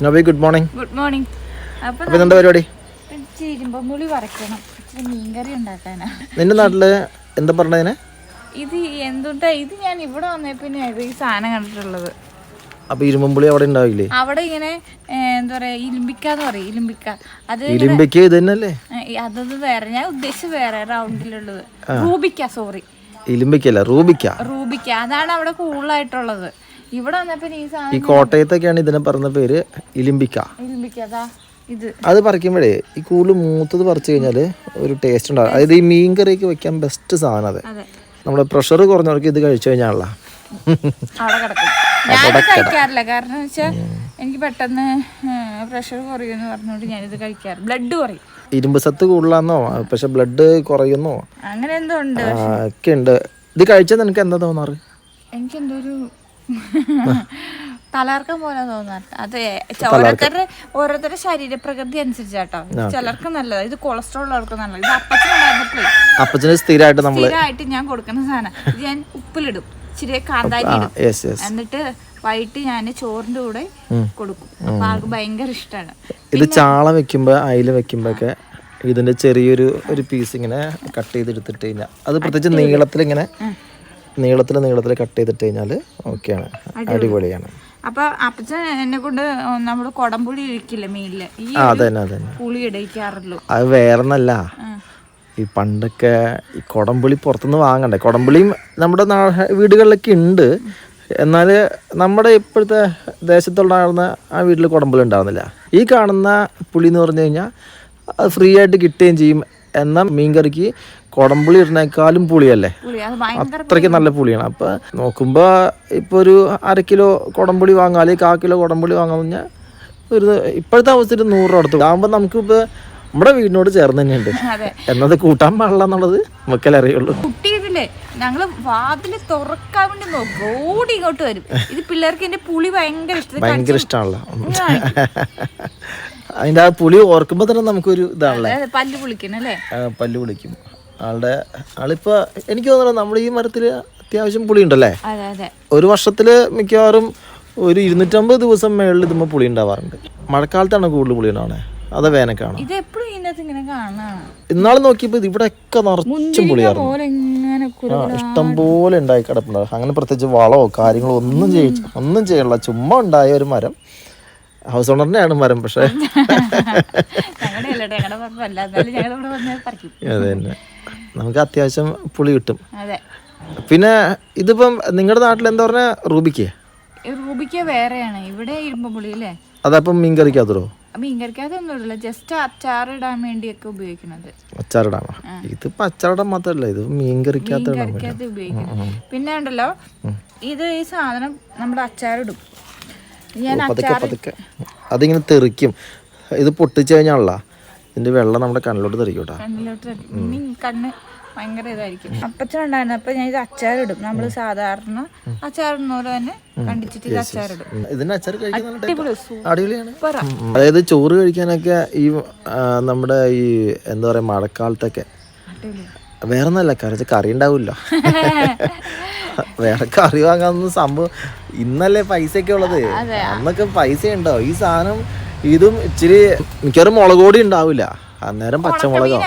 സ്നോബി good morning good morning അപ്പൊ അപ്പോൾ എന്താ പരിപാടി? ചിരുമ്പമുളി വറക്കണം. മീൻകറി ഉണ്ടാക്കാനാ. നിന്റെ നാട്ടിൽ എന്താ പറഞ്ഞതിനെ? ഇത് എന്തുട്ടാ? ഇത് ഞാൻ ഇവിടെ വന്നേ പിന്നെ ഈ സാധനം കണ്ടിട്ടുള്ളത്. അപ്പൊ ഇരുമ്പുളി അവിടെ ഉണ്ടാവില്ലേ? അവിടെ ഇങ്ങനെ എന്താ പറയാ ഇലിമ്പിക്ക എന്ന് പറയും ഇലിമ്പിക്ക. അത് ഇലിമ്പിക്ക ഇത് തന്നെയല്ലേ? അതത് വേറെ. ഞാൻ ഉദ്ദേശിച്ചത് വേറെ റൗണ്ടിലുള്ളത്. റൂബിക്ക സോറി. ഇലിമ്പിക്കല്ല റൂബിക്ക. റൂബിക്ക. അതാണ് അവിടെ കൂടുതലായിട്ടുള്ളത്. ഇവിടെ വന്നപ്പോ ഈ ഈ സാധനം കോട്ടയത്തൊക്കെയാണ് ഇതിനെ പറഞ്ഞ പേര് ഇലിമ്പിക്ക. ഇത്. അത് പറിക്കുമ്പോഴേ ഈ കൂടുതൽ മൂത്തത് പറിച്ചു കഴിഞ്ഞാൽ ഒരു ടേസ്റ്റ് ഉണ്ടാവും. അതായത് ഈ മീൻ കറിയൊക്കെ വെക്കാൻ ബെസ്റ്റ് സാധനം അത്. നമ്മുടെ പ്രഷർ കുറഞ്ഞവർക്ക് ഇത് കഴിച്ചു കഴിഞ്ഞാണല്ലോ. കഴിക്കാറില്ല. കാരണം വെച്ചാൽ എനിക്ക് പെട്ടെന്ന് പ്രഷർ കുറയുമെന്ന് പറഞ്ഞുകൊണ്ട് ഞാനിത് കഴിക്കാറ്. ബ്ലഡ് കുറയും. ഇരുമ്പ് സത്ത് കൂടുതലാന്നോ? പക്ഷെ ബ്ലഡ് കുറയുന്നോ? അങ്ങനെ എന്തോ ഉണ്ട്. ഒക്കെ ഉണ്ട്. ഇത് കഴിച്ചാൽ നിനക്ക് എന്താ തോന്നാറ്? എനിക്ക് എന്തോ ഒരു തലർക്കം പോലെ തോന്നാറ് അത് ഓരോരുത്തരുടെ ഓരോരുത്തരുടെ ശരീരപ്രകൃതി അനുസരിച്ചാട്ടോ. ചിലർക്ക് നല്ലതാണ് ഇത് കൊളസ്ട്രോൾ ഉള്ളവർക്ക് നല്ലത്. ഇത് അപ്പച്ചനുണ്ടായിരുന്നപ്പോഴേ അപ്പച്ചന് സ്ഥിരമായിട്ട് നമ്മൾ സ്ഥിരമായിട്ട് ഞാൻ കൊടുക്കുന്ന സാധനം. ഇത് ഞാൻ ഉപ്പിലിടും. ഇച്ചിരി കാന്താരി ഇടും. എന്നിട്ട് വൈകിട്ട് ഞാൻ ചോറിന്റെ കൂടെ കൊടുക്കും. അപ്പൊ ആൾക്ക് ഭയങ്കര ഇഷ്ടമാണ് ഇത് ചാള വെക്കുമ്പോ അയില വെക്കുമ്പോ ഇതിന്റെ ചെറിയൊരു ഒരു പീസ് ഇങ്ങനെ കട്ട് ചെയ്തെടുത്തിട്ട് കഴിഞ്ഞാൽ അത് പ്രത്യേകിച്ച് നീളത്തിൽ ഇങ്ങനെ നീളത്തിൽ നീളത്തിൽ കട്ട് ചെയ്തിട്ട് കഴിഞ്ഞാൽ ഓക്കെയാണ്. അടിപൊളിയാണ്. അപ്പൊ അപ്പച്ചൻ എന്നെ കൊണ്ട് നമ്മൾ കൊടംപുളി ഇരിക്കില്ല മീനിൽ? പുളി ഇടയ്ക്കാറുള്ളൂ അത് വേറെന്നല്ല. ഈ പണ്ടൊക്കെ ഈ കൊടംപുളി പുറത്തുനിന്ന് വാങ്ങണ്ടേ? കൊടംപുളിയും നമ്മുടെ വീടുകളിലൊക്കെ ഉണ്ട്. എന്നാൽ നമ്മുടെ ഇപ്പോഴത്തെ ദേശത്തുണ്ടാകുന്ന ആ വീട്ടിൽ കുടമ്പുളി ഉണ്ടാകുന്നില്ല ഈ കാണുന്ന പുളി എന്ന് പറഞ്ഞു കഴിഞ്ഞാൽ അത് ഫ്രീ ആയിട്ട് കിട്ടുകയും ചെയ്യും എന്നാൽ മീൻകറിക്ക് കുടംപുളി ഇടുന്നേക്കാളും പുളിയല്ലേ? അത്രയ്ക്ക് നല്ല പുളിയാണ്. അപ്പൊ നോക്കുമ്പോ ഇപ്പൊ ഒരു അര കിലോ കുടംപുളി വാങ്ങാം അല്ലെങ്കിൽ കാ കിലോ കുടംപുളി വാങ്ങാൻ പറഞ്ഞാൽ ഒരു ഇപ്പോഴത്തെ അവസ്ഥയിൽ നൂറ് രൂപ അടുത്ത് ആകുമ്പോൾ നമുക്കിപ്പോൾ നമ്മുടെ വീടിനോട് ചേർന്ന് തന്നെയുണ്ട്. എന്നത് കൂട്ടാൻ പാടില്ല എന്നുള്ളത് നമുക്കല്ലേ അറിയുള്ളൂ. ഞങ്ങൾ വാതിൽ തുറക്കാൻ വേണ്ടി നോക്കും. ഓടി ഇങ്ങോട്ട് വരും. ഇത് പിള്ളേർക്ക് എന്റെ പുളി ഭയങ്കര ഇഷ്ടം. ഭയങ്കര ഇഷ്ടമാണല്ലോ അതിന്റെ ആ പുളി ഓർക്കുമ്പോ തന്നെ നമുക്കൊരു ഇതാണല്ലേ? പല്ല് പുളിക്കണല്ലേ പല്ല് വിളിക്കും ആളുടെ ആളിപ്പോൾ എനിക്ക് തോന്നുന്നു നമ്മൾ ഈ മരത്തിൽ അത്യാവശ്യം പുളി ഉണ്ടല്ലേ ഒരു വർഷത്തിൽ മിക്കവാറും ഒരു ഇരുന്നൂറ്റമ്പത് ദിവസം മേളിൽ ഇതുമ്പോൾ പുളി ഉണ്ടാവാറുണ്ട്. മഴക്കാലത്താണ് കൂടുതൽ പുളി ഉണ്ടാവണേ അത് വേനക്കാണ് ഇന്നാൾ നോക്കിയപ്പോൾ ഇവിടെയൊക്കെ നിറച്ചും പുളിയായിരുന്നു. പോലെ ഇങ്ങനെ കുരു ആ ഇഷ്ടം പോലെ ഉണ്ടായി കിടപ്പുണ്ടാവും അങ്ങനെ പ്രത്യേകിച്ച് വളമോ കാര്യങ്ങളോ ഒന്നും ചെയ്യ ഒന്നും ചെയ്യണില്ല ചുമ്മാ ഉണ്ടായ ഒരു മരം. ഹൗസ് ഓണറിനെയാണ് മരം പക്ഷേ. അതെ തന്നെ നമുക്ക് അത്യാവശ്യം പുളി കിട്ടും. പിന്നെ ഇതിപ്പം നിങ്ങളുടെ നാട്ടിൽ എന്താ പറഞ്ഞ റൂബിക്ക്? റൂബിക്ക വേറെയാണ്. ഇവിടെ ഇരുമ്പുളി അല്ലേ? അതപ്പം മീൻ കറിക്കാത്തോ മീൻകറിക്കകത്തൊന്നും ഇടില്ല ജസ്റ്റ് അച്ചാറിടാൻ വേണ്ടിയൊക്കെ ഉപയോഗിക്കുന്നത്. അച്ചാറിടാണോ ഇതിപ്പോ അച്ചാറിടാൻ മാത്രല്ല ഇത് ഉപയോഗിക്കുന്നത്. പിന്നെ ഉണ്ടല്ലോ ഇത് ഈ സാധനം നമ്മുടെ അച്ചാറിടും. ഞാൻ അതിങ്ങനെ തെറിക്കും. ഇത് പൊട്ടിച്ചു കഴിഞ്ഞാണല്ലോ. ഇതിന്റെ വെള്ളം നമ്മുടെ കണ്ണിലോട്ട് തെറിക്കും കേട്ടോ കണ്ണിലോട്ട് ഇടും. ഇനി കണ്ണ് ഭയങ്കര ഇതായിരിക്കും. അപ്പച്ചനുണ്ടായിരുന്നു. അപ്പൊ ഞാൻ ഇത് അച്ചാറിടും. നമ്മൾ സാധാരണ അച്ചാറിടുന്ന പോലെ തന്നെ കണ്ടിച്ചിട്ട് ഇത് അച്ചാറിടും. ഇതിന്റെ അച്ചാർ അടിപൊളിയാണ്. അതായത് ചോറ് കഴിക്കാനൊക്കെ ഈ നമ്മുടെ ഈ എന്താ പറയാ മഴക്കാലത്തൊക്കെ വേറെ ഒന്നല്ല കറി കറി ഉണ്ടാവില്ല. വേറെ കറി വാങ്ങാനൊന്നും സംഭവം ഇന്നല്ലേ പൈസ ഒക്കെ ഉള്ളത് അന്നൊക്കെ പൈസ ഉണ്ടോ ഈ സാധനം ഇതും ഇച്ചിരി മിക്കവാറും മുളക് പൊടി ഉണ്ടാവില്ല. അന്നേരം പച്ചമുളകോ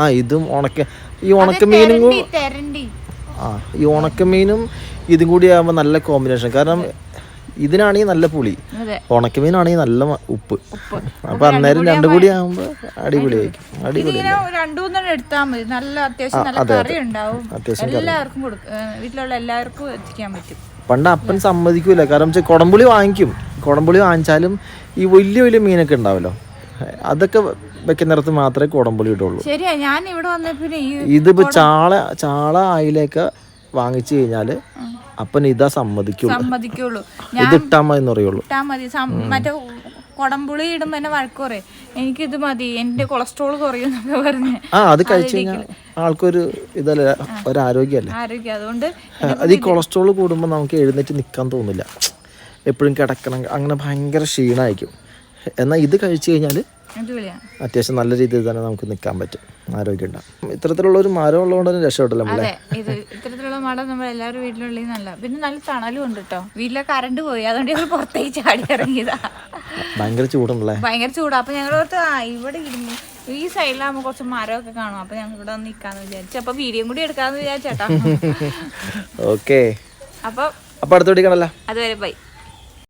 ആ ഇതും ഉണക്ക ഈ ഉണക്കമീനും മീനും ആ ഈ ഉണക്കമീനും ഇതും കൂടി ആകുമ്പോൾ നല്ല കോമ്പിനേഷൻ. കാരണം ഇതിനാണെങ്കിൽ നല്ല പുളി. ഉണക്ക ഉണക്കമീനാണെങ്കിൽ നല്ല ഉപ്പ്. അപ്പൊ അന്നേരം രണ്ടും കൂടി ആകുമ്പോ അടിപൊളിയായിരിക്കും അടിപൊളി. അത്യാവശ്യം പണ്ട് അപ്പൻ സമ്മതിക്കൂല. കാരണം കുടംപുളി വാങ്ങിക്കും. കുടംപുളി വാങ്ങിച്ചാലും ഈ വലിയ വലിയ മീനൊക്കെ ഉണ്ടാവല്ലോ. അതൊക്കെ വെക്കുന്നിടത്ത് മാത്രമേ കുടംപുളി ഇടുള്ളൂ. ശരിയാ ഞാൻ ഇവിടെ വന്നപ്പോ ഈ ഇതിപ്പോ ചാള ചാള അയിലൊക്കെ വാങ്ങിച്ചു കഴിഞ്ഞാൽ അപ്പൻ ഇതാ സമ്മതിക്കുള്ളൂ. സമ്മതിക്കുള്ളൂ. ഇത് ഇട്ടാ മതി എന്ന് പറയുള്ളൂ. ഇട്ടാ മതി. മറ്റേ കൊടംപുളി ഇടുമ്പോ എന്നെ വഴക്ക് പറയും. ഇത് മതി. എന്റെ കൊളസ്ട്രോൾ കുറയും പറഞ്ഞ്. ആ അത് കഴിച്ചു കഴിഞ്ഞാൽ ആൾക്കൊരു ഇതല്ല? ഒരു ആരോഗ്യമല്ലേ ആരോഗ്യം. അതുകൊണ്ട് അത് ഈ കൊളസ്ട്രോൾ കൂടുമ്പോൾ നമുക്ക് എഴുന്നേറ്റ് നിൽക്കാൻ തോന്നില്ല. എപ്പോഴും കിടക്കണം. അങ്ങനെ ഭയങ്കര ക്ഷീണമായിരിക്കും. എന്നാൽ ഇത് കഴിച്ചു കഴിഞ്ഞാൽ അത്യാവശ്യം നല്ല രീതിയിൽ തന്നെ നമുക്ക് നിൽക്കാൻ പറ്റും. ആരോഗ്യം ഉണ്ടാവും. ഇത്തരത്തിലുള്ള ഒരു മരം ഉള്ളതുകൊണ്ട് തന്നെ രക്ഷപ്പെട്ടല്ലോ നമ്മളെ ഇത്തരത്തിലുള്ള മടം നമ്മൾ എല്ലാവരും വീട്ടിലുള്ളിൽ നല്ല പിന്നെ നല്ല തണലും ഉണ്ട് കേട്ടോ വീട്ടിലെ കറണ്ട് പോയി അതുകൊണ്ട് ഞങ്ങൾ പുറത്തേക്ക് ചാടി ഇറങ്ങിയതാ. ഭയങ്കര ചൂടുണ്ടല്ലേ? ഭയങ്കര ചൂടാ. അപ്പൊ ഞങ്ങൾ ഓർത്ത് ഇവിടെ ഇരുന്നു ഈ സൈഡിലാകുമ്പോൾ കുറച്ച് മരമൊക്കെ കാണും. അപ്പൊ ഞങ്ങൾ ഇവിടെ വന്ന് നിൽക്കാന്ന് വിചാരിച്ചു. അപ്പൊ വീഡിയോ കൂടി എടുക്കാന്ന് വിചാരിച്ചേട്ടാ. ഓക്കെ. അപ്പൊ അപ്പോൾ അടുത്ത പിടിക്കണല്ലോ അതുവരെ ബൈ.